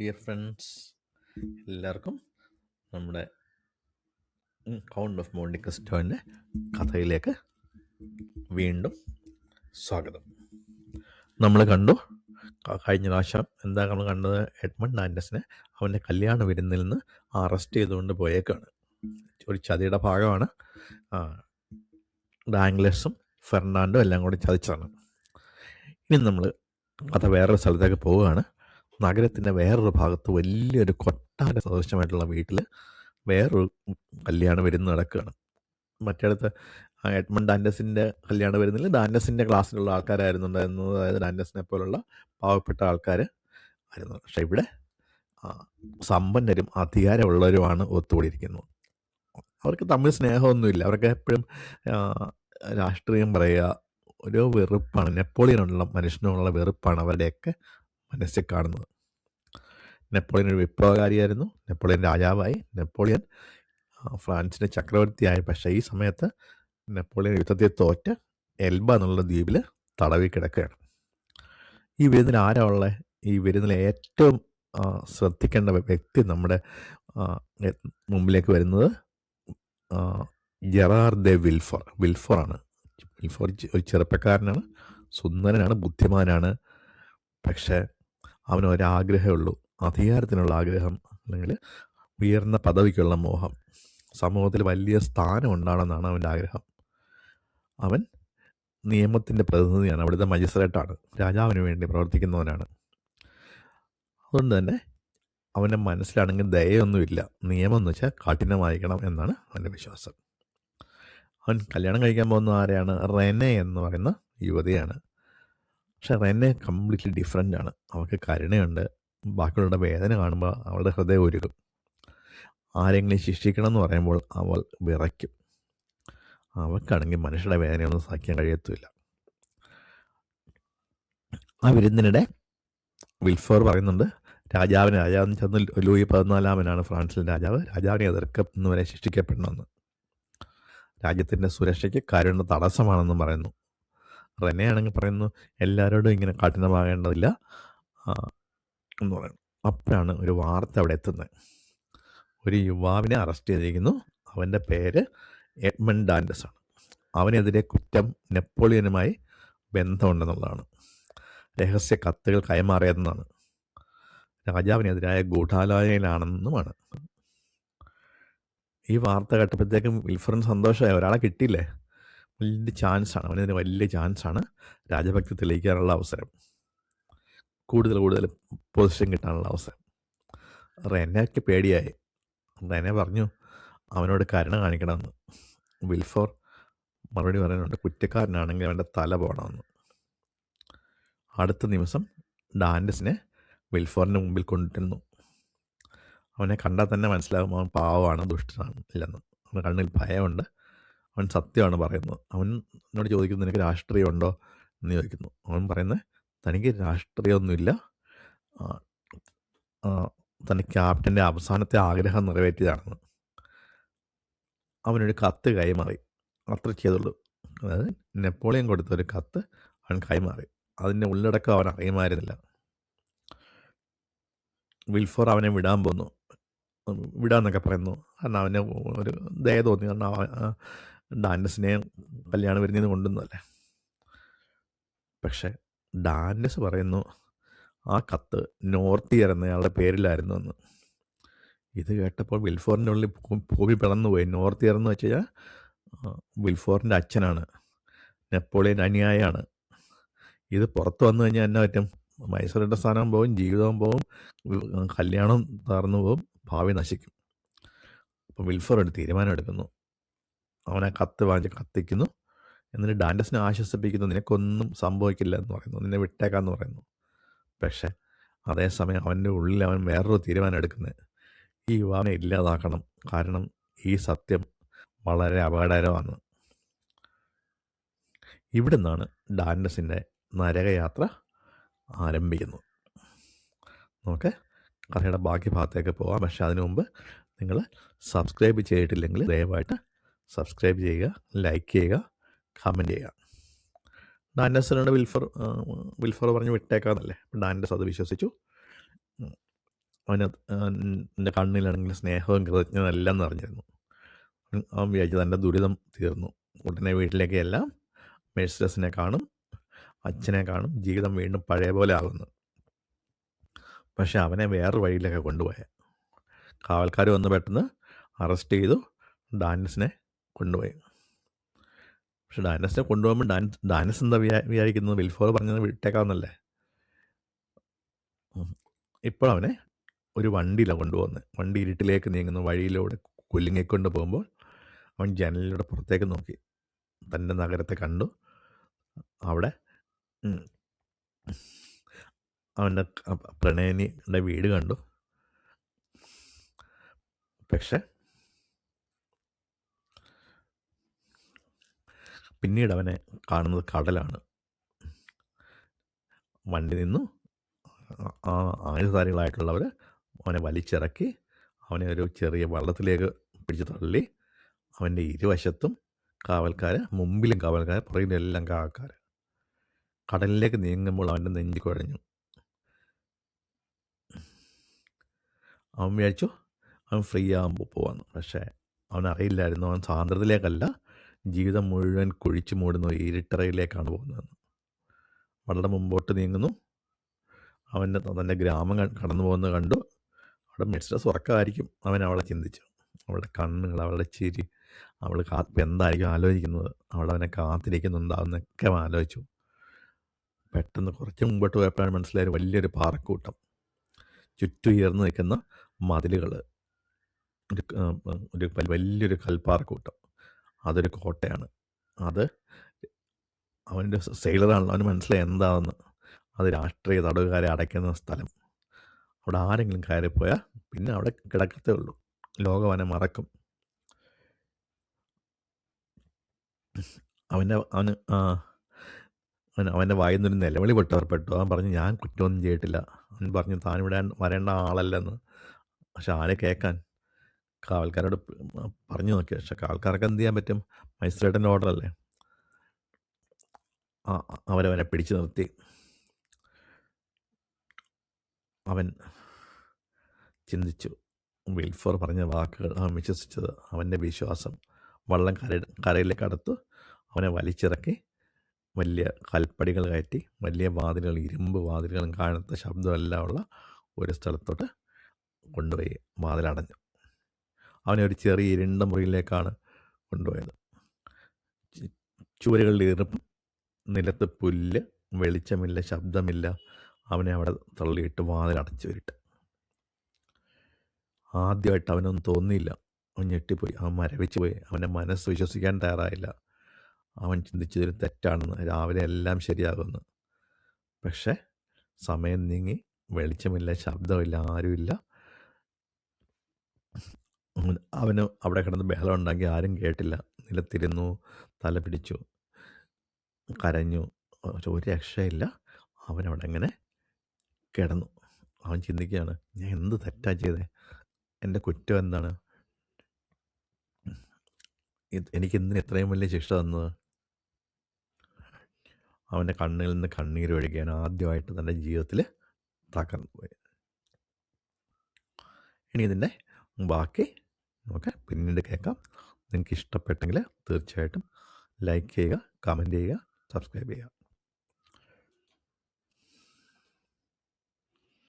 Dear friends എല്ലാവർക്കും നമ്മുടെ count of മോണ്ടി ക്രിസ്റ്റോന്റെ കഥയിലേക്ക് വീണ്ടും സ്വാഗതം. നമ്മൾ കണ്ടു കഴിഞ്ഞ പ്രാവശ്യം എന്താ നമ്മൾ കണ്ടത്? എഡ്മണ്ട് ആൻഡസിനെ അവന്റെ കല്യാണ വിരുന്നിൽ നിന്ന് അറസ്റ്റ് ചെയ്തുകൊണ്ട് പോയേക്കാണ്. ഒരു ചതിയുടെ ഭാഗമാണ്. ഡാംഗ്ലേഴ്സും ഫെർണാണ്ടോ എല്ലാം കൂടി ചതിച്ചാണ് ഇനി നമ്മൾ കഥ വേറൊരു സ്ഥലത്തേക്ക് പോവുകയാണ്. നഗരത്തിന്റെ വേറൊരു ഭാഗത്ത് വലിയൊരു കൊട്ടാര സദൃശമായിട്ടുള്ള വീട്ടിൽ വേറൊരു കല്യാണം വരുന്ന നടക്കുകയാണ് മറ്റേടത്ത് എഡ്മണ്ട് ഡാൻഡസിന്റെ കല്യാണം വരുന്നില്ല. ഡാൻഡസിന്റെ ക്ലാസ്സിലുള്ള ആൾക്കാരായിരുന്നു ഉണ്ടായിരുന്നത്. അതായത് ഡാൻഡസിനെ പോലുള്ള പാവപ്പെട്ട ആൾക്കാർ ആയിരുന്നു. പക്ഷെ ഇവിടെ സമ്പന്നരും അധികാരമുള്ളവരുമാണ് ഒത്തുകൂടിയിരിക്കുന്നത്. അവർക്ക് തമ്മിൽ സ്നേഹമൊന്നുമില്ല. അവർക്ക് എപ്പോഴും രാഷ്ട്രീയം പറയുക ഒരു വെറുപ്പാണ്. നെപ്പോളിയനുള്ള മനുഷ്യനുള്ള വെറുപ്പാണ്. അവരുടെയൊക്കെ മനസ്സിൽ കാണുന്നത്. നെപ്പോളിയൻ ഒരു വിപ്ലവകാരിയായിരുന്നു. നെപ്പോളിയൻ രാജാവായി. നെപ്പോളിയൻ ഫ്രാൻസിന്റെ ചക്രവർത്തിയായി. പക്ഷേ ഈ സമയത്ത് നെപ്പോളിയൻ യുദ്ധത്തെ തോറ്റ് എൽബ എന്നുള്ള ദ്വീപിൽ തടവി കിടക്കുകയാണ്. ഈ വിരുന്നിൽ ആരാ ഉള്ളത് ഈ വിരുന്നിൽ ഏറ്റവും ശ്രദ്ധിക്കേണ്ട വ്യക്തി നമ്മുടെ മുമ്പിലേക്ക് വരുന്നത് ജെറാർ ദെ വിൽഫർ. വിൽഫറാണ് വിൽഫർ ഒരു ചെറുപ്പക്കാരനാണ് സുന്ദരനാണ് ബുദ്ധിമാനാണ്. പക്ഷേ അവന് ഒരാഗ്രഹമേ ഉള്ളൂ അധികാരത്തിനുള്ള ആഗ്രഹം അല്ലെങ്കിൽ ഉയർന്ന പദവിക്കുള്ള മോഹം. സമൂഹത്തിൽ വലിയ സ്ഥാനം ഉണ്ടാണെന്നാണ് അവന്റെ ആഗ്രഹം. അവൻ നിയമത്തിന്റെ പ്രതിനിധിയാണ്. അവിടുത്തെ മജിസ്ട്രേറ്റാണ്. രാജാവിന് വേണ്ടി പ്രവർത്തിക്കുന്നവനാണ്. അതുകൊണ്ട് തന്നെ അവന്റെ മനസ്സിലാണെങ്കിൽ ദയയൊന്നുമില്ല. നിയമം എന്ന് വെച്ചാൽ കഠിനമായിരിക്കണം എന്നാണ് അവന്റെ വിശ്വാസം. അവൻ കല്യാണം കഴിക്കാൻ പോകുന്ന ആരെയാണ് റെനെ എന്ന് പറയുന്ന യുവതിയാണ്. പക്ഷെ റെനെ കംപ്ലീറ്റ്ലി ഡിഫറെന്റ് ആണ്. അവൾക്ക് കരുണയുണ്ട്. ബാക്കിയുള്ളവരുടെ വേദന കാണുമ്പോൾ അവളുടെ ഹൃദയം ഒരുക്കും. ആരെങ്കിലും ശിക്ഷിക്കണം എന്ന് പറയുമ്പോൾ അവൾ വിറയ്ക്കും. അവൾക്കാണെങ്കിൽ മനുഷ്യരുടെ വേദനയൊന്നും സഹിക്കാൻ കഴിയത്തുമില്ല. ആ വിരുന്നിനിടെ വിൽഫോർ പറയുന്നുണ്ട് രാജാവിന് രാജാവ് ചെന്ന് ലൂയി പതിനാലാമനാണ് ഫ്രാൻസിലെ രാജാവ്. രാജാവിനെ എതിർക്കുന്നവരെ ശിക്ഷിക്കപ്പെടണമെന്ന്. രാജ്യത്തിന്റെ സുരക്ഷയ്ക്ക് കരുണ തടസ്സമാണെന്നും പറയുന്നു. റെനെ ആണെങ്കിൽ പറയുന്നു എല്ലാവരോടും ഇങ്ങനെ കഠിനമാകേണ്ടതില്ല. എന്ന് പറയുന്നു. അപ്പോഴാണ് ഒരു വാർത്ത അവിടെ എത്തുന്നത്. ഒരു യുവാവിനെ അറസ്റ്റ് ചെയ്തിരിക്കുന്നു. അവന്റെ പേര് എഡ്മൺ ഡാൻഡസ് ആണ്. അവനെതിരെ കുറ്റം നെപ്പോളിയനുമായി ബന്ധമുണ്ടെന്നുള്ളതാണ്. രഹസ്യ കത്തുകൾ കൈമാറിയതെന്നാണ്. രാജാവിനെതിരായ ഗൂഢാലോചനയിലാണെന്നുമാണ്. ഈ വാർത്ത കേട്ടപ്പോഴത്തേക്കും വിൽഫറിന് സന്തോഷമായി. ഒരാളെ കിട്ടിയില്ലേ? വലിയ ചാൻസാണ്. അവനതിന് വലിയ ചാൻസാണ് രാജഭക്തി തെളിയിക്കാനുള്ള അവസരം. കൂടുതൽ കൂടുതൽ പൊസിഷൻ കിട്ടാനുള്ള അവസരം. റെനയ്ക്ക് പേടിയായി. റെനെ പറഞ്ഞു അവനോട് കരുണ കാണിക്കണമെന്ന്. വിൽഫോർ മറുപടി പറയുന്നുണ്ട് കുറ്റക്കാരനാണെങ്കിൽ അവന്റെ തല പോകണമെന്ന്. അടുത്ത നിമിഷം ഡാൻഡസിനെ വിൽഫോറിന്റെ മുമ്പിൽ കൊണ്ടിരുന്നു അവനെ കണ്ടാൽ തന്നെ മനസ്സിലാകും അവൻ പാവമാണ് ദുഷ്ടനാണ് ഇല്ലെന്ന്. അവന്റെ കണ്ണിൽ ഭയമുണ്ട്. അവൻ സത്യമാണ് പറയുന്നത്. അവൻ എന്നോട് ചോദിക്കുന്നു നിനക്ക് രാഷ്ട്രീയമുണ്ടോ? എന്ന് ചോദിക്കുന്നു. അവൻ പറയുന്നത് തനിക്ക് രാഷ്ട്രീയമൊന്നുമില്ല. തനിക്ക് ക്യാപ്റ്റന്റെ അവസാനത്തെ ആഗ്രഹം നിറവേറ്റിയതാണെന്ന്. അവനൊരു കത്ത് കൈമാറി. അത്ര ചെയ്തുള്ളൂ. അതായത് നെപ്പോളിയൻ കൊടുത്ത ഒരു കത്ത് അവൻ കൈമാറി. അതിന്റെ ഉള്ളടക്കം അവൻ അറിയുമായിരുന്നില്ല. വിൽഫോർ അവനെ വിടാൻ പോന്നു. വിടാന്നൊക്കെ പറയുന്നു. കാരണം അവനെ ഒരു ദയ തോന്നി. കാരണം അവൻ സ്നേഹം കല്യാണം വരുന്നതിന് കൊണ്ടുവന്നല്ലേ പക്ഷേ ഡാൻഡസ് പറയുന്നു ആ കത്ത് നോർത്ത് ഇയർ എന്നയാളുടെ പേരിലായിരുന്നു എന്ന്. ഇത് കേട്ടപ്പോൾ വിൽഫോറിന്റെ ഉള്ളിൽ ഭൂമി പിളർന്നു പോയി നോർത്ത് എന്ന് വെച്ച് കഴിഞ്ഞാൽ വിൽഫോറിന്റെ അച്ഛനാണ്. നെപ്പോളിയൻ അനുയായാണ് ഇത് പുറത്ത് വന്നു കഴിഞ്ഞാൽ എന്നാ പറ്റും? മൈസൂരിന്റെ സ്ഥാനം പോകും ജീവിതവും പോകും കല്യാണം തകർന്നു പോകും ഭാവി നശിക്കും. അപ്പം വിൽഫോർ ഒരു തീരുമാനം എടുക്കുന്നു അവനെ കത്ത് വാങ്ങിച്ച് കത്തിക്കുന്നു. എന്നിട്ട് ഡാൻഡസിനെ ആശ്വസിപ്പിക്കുന്നു. നിനക്കൊന്നും സംഭവിക്കില്ല എന്ന് പറയുന്നു. നിന്നെ വിട്ടേക്കാന്ന് പറയുന്നു. പക്ഷേ അതേസമയം അവന്റെ ഉള്ളിൽ അവൻ വേറൊരു തീരുമാനം എടുക്കുന്നത് ഈ യുവാവിനെ ഇല്ലാതാക്കണം. കാരണം ഈ സത്യം വളരെ അപകടകരമാണ്. ഇവിടെ നിന്നാണ് ഡാൻഡസിന്റെ നരകയാത്ര ആരംഭിക്കുന്നത്. നമുക്ക് കഥയുടെ ബാക്കി ഭാഗത്തേക്ക് പോകാം. പക്ഷേ അതിനു മുമ്പ് നിങ്ങൾ സബ്സ്ക്രൈബ് ചെയ്തിട്ടില്ലെങ്കിൽ ദയവായിട്ട് സബ്സ്ക്രൈബ് ചെയ്യുക ലൈക്ക് ചെയ്യുക കമന്റ് ചെയ്യുക. ഡാൻഡസിനോട് വിൽഫർ വിൽഫർ പറഞ്ഞ് വിട്ടേക്കാന്നല്ലേ? ഡാൻഡസ് അത് വിശ്വസിച്ചു. അവന് എന്റെ കണ്ണിലാണെങ്കിൽ സ്നേഹവും കൃതജ്ഞത എല്ലാം നിറഞ്ഞിരുന്നു. അവൻ- വിചാരിച്ചു തന്റെ ദുരിതം തീർന്നു. ഉടനെ വീട്ടിലേക്ക് എല്ലാം മെഴ്സിനെ കാണും അച്ഛനെ കാണും ജീവിതം വീണ്ടും പഴയ പോലെ ആകുന്നു. പക്ഷെ അവനെ വേറൊരു വഴിയിലൊക്കെ കൊണ്ടുപോയ കാവൽക്കാർ വന്ന് പെട്ടെന്ന് അറസ്റ്റ് ചെയ്തു. ഡാനിസിനെ കൊണ്ടുപോയി. പക്ഷെ ഡാനസിനെ കൊണ്ടുപോകുമ്പോൾ ഡാൻസ് ഡാനസ് എന്താ വിചാ വിചാരിക്കുന്നത്? വിൽഫോർ പറഞ്ഞത് വിട്ടേക്കാവുന്നല്ലേ? ഇപ്പോൾ അവനെ ഒരു വണ്ടിയിലാണ് കൊണ്ടുപോകുന്നത് വണ്ടി ഇരുട്ടിലേക്ക് നീങ്ങുന്ന വഴിയിലൂടെ കൊല്ലിങ്ങിക്കൊണ്ട് പോകുമ്പോൾ അവൻ ജനലിലൂടെ പുറത്തേക്ക് നോക്കി. തന്റെ നഗരത്തെ കണ്ടു. അവിടെ അവന്റെ പ്രണയനിയുടെ വീട് കണ്ടു. പക്ഷെ പിന്നീട് അവനെ കാണുന്നത് കടലാണ്. വണ്ടി നിന്നു. ആ ആയുധധാരികളായിട്ടുള്ളവർ അവനെ വലിച്ചിറക്കി അവനെ ഒരു ചെറിയ വള്ളത്തിലേക്ക് പിടിച്ചു തള്ളി അവന്റെ ഇരുവശത്തും കാവൽക്കാർ മുമ്പിലും കാവൽക്കാർ പുറകിലും എല്ലാം കാവൽക്കാർ കടലിലേക്ക് നീങ്ങുമ്പോൾ അവന്റെ നെഞ്ചി കുഴഞ്ഞു. അവൻ വിചാരിച്ചു അവൻ ഫ്രീ ആകുമ്പോൾ പോവാന്ന്. പക്ഷേ അവൻ അറിയില്ലായിരുന്നു അവൻ സ്വാതന്ത്ര്യത്തിലേക്കല്ല ജീവിതം മുഴുവൻ കുഴിച്ചു മൂടുന്ന ഒരു ഇരുട്ടറയിലേക്കാണ് പോകുന്നതെന്ന്. വളരെ മുമ്പോട്ട് നീങ്ങുന്നു. അവന്റെ തന്റെ ഗ്രാമം കടന്നു പോകുന്നത് കണ്ടു. അവിടെ മിസ്റ്റർ ഉറക്കമായിരിക്കും അവൻ അവളെ ചിന്തിച്ചു. അവളുടെ കണ്ണുകൾ അവളുടെ ചിരി അവൾ കാ എന്തായിരിക്കും ആലോചിക്കുന്നത്? അവൾ അവനെ കാത്തിരിക്കുന്നുണ്ടാവുന്നൊക്കെ അവൻ ആലോചിച്ചു. പെട്ടെന്ന് കുറച്ച് മുമ്പോട്ട് പോയപ്പോഴാണ് മനസ്സിലായ വലിയൊരു പാറക്കൂട്ടം. ചുറ്റും ഉയർന്നു നിൽക്കുന്ന മതിലുകൾ ഒരു ഒരു വലിയൊരു കൽപ്പാറക്കൂട്ടം. അതൊരു കോട്ടയാണ്. അത് അവന്റെ സെയിലറാണല്ലോ. അവന് മനസ്സിലായി എന്താണെന്ന്. അത് രാഷ്ട്രീയ തടവുകാരെ അടയ്ക്കുന്ന സ്ഥലം. അവിടെ ആരെങ്കിലും കയറിപ്പോയാൽ പിന്നെ അവിടെ കിടക്കത്തേ ഉള്ളൂ. ലോകവനെ മറക്കും. അവന്റെ അവന് അവൻ അവന്റെ വായിൽ നിന്നൊരു നിലവിളി അവൻ പറഞ്ഞു ഞാൻ കുറ്റമൊന്നും ചെയ്തിട്ടില്ല. അവൻ പറഞ്ഞു താൻ ഇവിടെ വരേണ്ട ആളല്ലെന്ന്. പക്ഷെ ആരെ കേൾക്കാൻ? കാവൽക്കാരോട് പ- പറഞ്ഞു നോക്കി. പക്ഷെ കാവൽക്കാർക്ക് എന്ത് ചെയ്യാൻ പറ്റും? മജിസ്ട്രേറ്റിന്റെ ആ അവരവനെ പിടിച്ചു നിർത്തി. അവൻ ചിന്തിച്ചു. വിൽഫോർ പറഞ്ഞ വാക്കുകൾ അവൻ വിശ്വസിച്ചത്. അവന്റെ വിശ്വാസം വള്ളം കര കരയിലേക്ക് അടുത്തു അവനെ വലിച്ചിറക്കി. വലിയ കൽപ്പടികൾ കയറ്റി. വലിയ വാതിലുകൾ ഇരുമ്പ് വാതിലുകളും കാണാത്ത ശബ്ദമെല്ലാം ഉള്ള ഒരു സ്ഥലത്തോട്ട് കൊണ്ടുപോയി വാതിലടഞ്ഞു. അവനെ ഒരു ചെറിയ ഇരുണ്ട മുറിയിലേക്കാണ് കൊണ്ടുപോയത്. ചുവരുകളുടെ ഈർപ്പം നിലത്ത് പുല്ല് വെളിച്ചമില്ല ശബ്ദമില്ല. അവനെ അവിടെ തള്ളിയിട്ട് വാതിലടച്ചു വിട്ട് ആദ്യമായിട്ട് അവനൊന്നും തോന്നിയില്ല. അവൻ ഞെട്ടിപ്പോയി. അവൻ മരവിച്ച് പോയി. അവന്റെ മനസ്സ് വിശ്വസിക്കാൻ തയ്യാറായില്ല. അവൻ ചിന്തിച്ചതിൽ തെറ്റാണെന്ന്. രാവിലെ എല്ലാം ശരിയാകുമെന്ന്. പക്ഷേ സമയം നീങ്ങി. വെളിച്ചമില്ല ശബ്ദമില്ല ആരുമില്ല. അവന് അവിടെ കിടന്ന് ബഹളം ഉണ്ടാക്കി ആരും കേട്ടില്ല. നിലത്തിരുന്നു തല പിടിച്ചു കരഞ്ഞു. ഒരു രക്ഷയില്ല. അവനവിടെ അങ്ങനെ കിടന്നു. അവൻ ചിന്തിക്കുകയാണ് ഞാൻ എന്ത് തെറ്റാ ചെയ്തേ? എന്റെ കുറ്റം എന്താണ്? എനിക്ക് എനിക്കെന്തിന് ഇത്രയും വലിയ ശിക്ഷ തന്നത്? അവന്റെ കണ്ണിൽ നിന്ന് കണ്ണീർ ഒഴുകിയാൻ ആദ്യമായിട്ട് തന്റെ ജീവിതത്തിൽ തകർന്നു പോയി ഇനി ഇതിന്റെ ബാക്കി നമുക്ക് പിന്നീട് കേൾക്കാം. നിങ്ങൾക്ക് ഇഷ്ടപ്പെട്ടെങ്കിൽ തീർച്ചയായിട്ടും ലൈക്ക് ചെയ്യുക കമന്റ് ചെയ്യുക സബ്സ്ക്രൈബ് ചെയ്യുക.